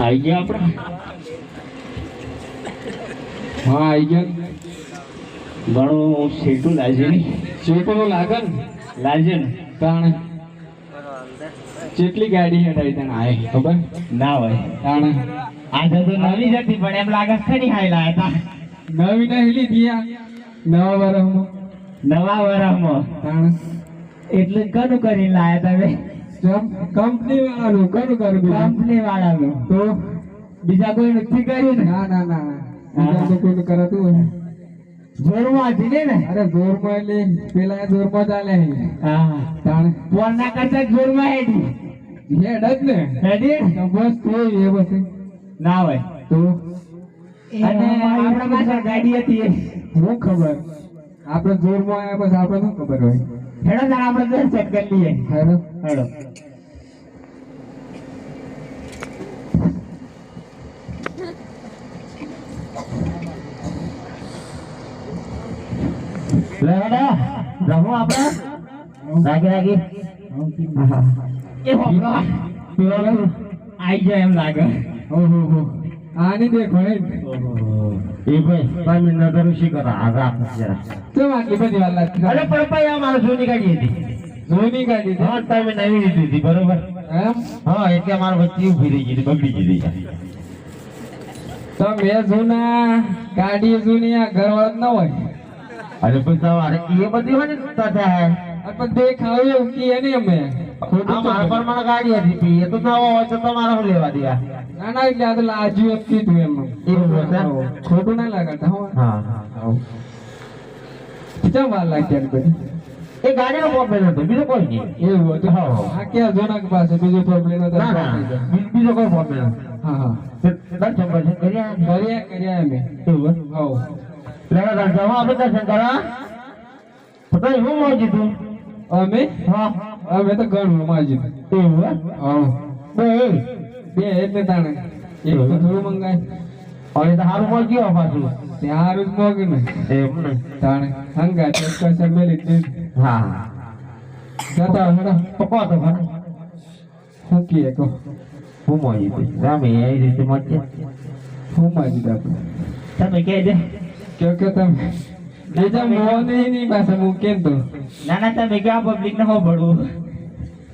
આઈ ગયા આપણે? હા આઈ ગયા. ઘણું સેટું લાગે ને ચેટલો લાગે ને. લાગે ને. તાણે કેટલી ગાડી હટાવી તને આય ખબર? ના હોય. તાણે. આજે તો નવી જ હતી પણ એમ લાગે છે ખરી હાઈ લાયા હતા નવી નહીં હેલી દિયા નવા વર્ષમાં નવા વરામાં તાણે. એટલે કનું કરી લાયા તમે કંપની વાળાનું કરું કરું કંપની વાળાનું તો? બીજા કોઈ નથી કર્યું ને? ના ના ના બીજા તો કોઈનું કરાતું હોય. જોરમાં હતી ને અરે જોરમાં એટલે પેલા જોરમાં ચાલે હા. તાણે. ફોન કરતા જોરમાં હેડી. હેડ જ ને. હેડી? બસ તો એ બસ ના હોય. તો? અને આપણા પાસે ગાડી હતી. શું ખબર? આપણે જોરમાં આવ્યા પછી આપણે શું ખબર હોય? હેડો તાર આપણે દર્શન કરી લઈએ. હેરો હેડો. લે હેડો રમો આપણે. રાગી રાગી. એ પેલો આઈ જાય એમ લાગે. ઓહો હો. આની દેખો એ ભાઈ પાંચ નજર ઉછી કરો આગા જરા તો આટલી બધી લાગતી અરે પણ ભાઈ આ મારે સોની કાઢી હતી. સોની કાઢી હતી? હા તમે નવી લીધી હતી બરોબર? એમ? હા એટલે મારા વચ્ચે ઊભી રહી ગઈ બગડી ગઈ હતી. તો મેં જૂના ગાડી જૂની આ ઘરવાળા ના હોય. અરે પણ તમારે એ બધી હોય ને તથા પણ દેખાવ એવું કીએ નહીં અમે. ખોટું તો પર મને ગાડી હતી પી એ તો નવો હોય તો તમારે શું લેવા દેવા? ના ના એટલે આ તો લાજ્યું એમ કીધું એમ. એવું ખોટું ના લાગતા હો. હા. ચમ વાર લાગી બધી એ ગાડીનો પ્રોબ્લેમ હતો બીજો કોઈ નહીં. એવું હતું હા. આ ક્યાં જોનક પાસે બીજો પ્રોબ્લેમ હતો બીજો કોઈ પ્રોબ્લેમ હા હા. કર્યા કર્યા કર્યા અમે એવું હવ લેવા દર્શન આપણે દર્શન કરવા તો હું મોજી તું અમે? હા. અમે તો ઘણું માજી એવું હે? બે બે એટલે તાણે. એક તો થોડું મંગાય. હવે તો હારું મળી ગયો પાછું. ત્યાં હારું જ મોંઘું ને. એમ ને? તાણે. હંગા ચોક્કસ મેલી જ હા. જતા હેડો. પપ્પા તો ભાઈ શું કીએ કો હું મોજી દે રામે એ રીતે મળી હું માજી દે તમે કહે દે કે કે તમે? બીજા મોં નહીં ની પાસે મૂકે તો ના ના તમે ક્યાં પબ્લિક ને હું ભરવું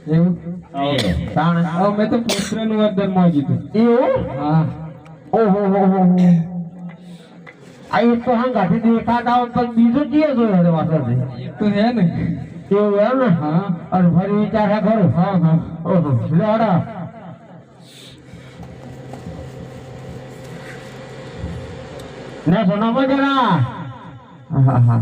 એવું? તાણ. હવે મેં તો પુત્રનું વર્ધનમાં કીધું એવું? હા. ઓહો હો હો હો. આ એક તો હંગાથી દેખાતા હોય પણ બીજો ચીએ જોયો છે વાસણથી તો હે ને. એવું એમ ને? હા. અને ફરી વિચાર હે ખરું? હા હા. ઓહો લે હડા ને સોનામાં જરા. હા હા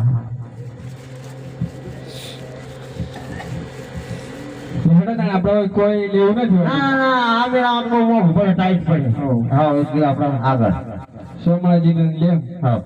આપણે કોઈ લેવું નથી ના. ના આ આમ મોઘું ટાઈટ પડે. હા એટલે આપણે આગળ સોમણાજીને લેમ હા